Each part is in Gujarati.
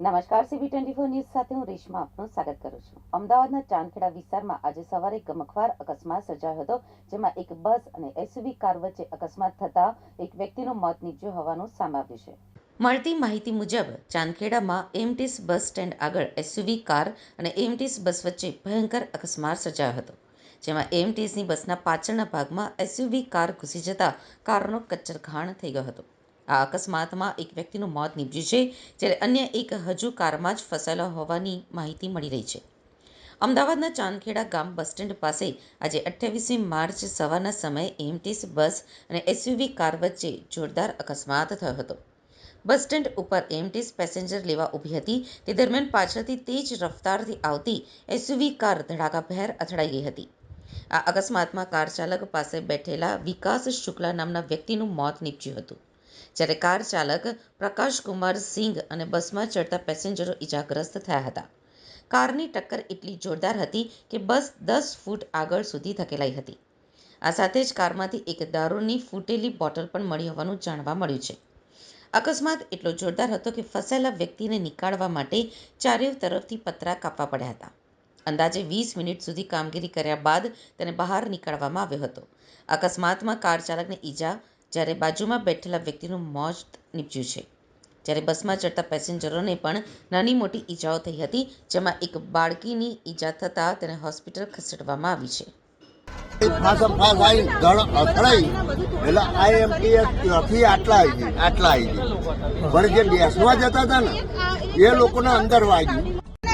નમસ્કાર સીબી ટ્વેન્ટી ફોર ન્યૂઝ સાથે હું રેશમા આપનું સ્વાગત કરું છું. અમદાવાદના ચાંદખેડા વિસ્તારમાં આજે સવારે ગમખવાર અકસ્માત સર્જાયો હતો, જેમાં એક બસ અને એસયુવી કાર વચ્ચે અકસ્માત થતા એક વ્યક્તિનું મોત નીપજ્યું હોવાનું સામે આવ્યું છે. મળતી માહિતી મુજબ ચાંદખેડામાં એમટીસ બસ સ્ટેન્ડ આગળ એસયુવી કાર અને એમટીસ બસ વચ્ચે ભયંકર અકસ્માત સર્જાયો હતો, જેમાં એમટીએસની બસના પાછળના ભાગમાં એસયુવી કાર ઘૂસી જતા કારનો કચ્ચરઘાણ થઈ ગયો હતો. આ અકસ્માતમાં એક વ્યક્તિનું મોત નીપજ્યું છે, જ્યારે અન્ય એક હજુ કારમાં જ ફસાયેલો હોવાની માહિતી મળી રહી છે. અમદાવાદના ચાંદખેડા ગામ બસ સ્ટેન્ડ પાસે આજે અઠ્યાવીસમી માર્ચ સવારના સમયે એમટીસ બસ અને એસયુવી કાર વચ્ચે જોરદાર અકસ્માત થયો હતો. બસ સ્ટેન્ડ ઉપર એમટીસ પેસેન્જર લેવા ઊભી હતી. તે દરમિયાન પાછળથી તેજ રફતારથી આવતી એસયુવી કાર ધડાકાભેર અથડાઈ ગઈ હતી. આ અકસ્માતમાં કાર ચાલક પાસે બેઠેલા વિકાસ શુક્લા નામના વ્યક્તિનું મોત નીપજ્યું હતું. જ્યારે કાર ચાલક પ્રકાશકુમાર સિંઘ અને બસમાં ચડતા પેસેન્જરો ઇજાગ્રસ્ત થયા હતા. કારની ટક્કર એટલી જોરદાર હતી કે બસ દસ ફૂટ આગળ સુધી ધકેલાઈ હતી. આ સાથે જ કારમાંથી એક દારૂની ફૂટેલી બોટલ પણ મળી હોવાનું જાણવા મળ્યું છે. અકસ્માત એટલો જોરદાર હતો કે ફસાયેલા વ્યક્તિને નીકાળવા માટે ચારે તરફથી પતરા કાપવા પડ્યા હતા. અંદાજે વીસ મિનિટ સુધી કામગીરી કર્યા બાદ તેને બહાર નીકાળવામાં આવ્યો હતો. અકસ્માતમાં કાર ચાલકને ઈજા જ્યારે બાજુમાં બેઠેલા વ્યક્તિનું મોત નીપજ્યું છે. જ્યારે બસમાં ચડતા પેસેન્જરોને પણ નાની મોટી ઈજાઓ થઈ હતી, જેમાં એક બાળકીની ઈજા થતાં તેને હોસ્પિટલ ખસેડવામાં આવી છે. એટલે એ લોકોને અંદર વાગ્યું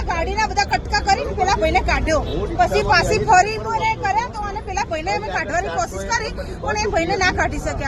ગાડીના બધા કટકા કરીને પેલા ભાઈને કાઢ્યો પછી પાછી ફરી કર્યા તો અને પેલા ભાઈને કાઢવાની કોશિશ કરી પણ એ ભાઈને ના કાઢી શક્યા.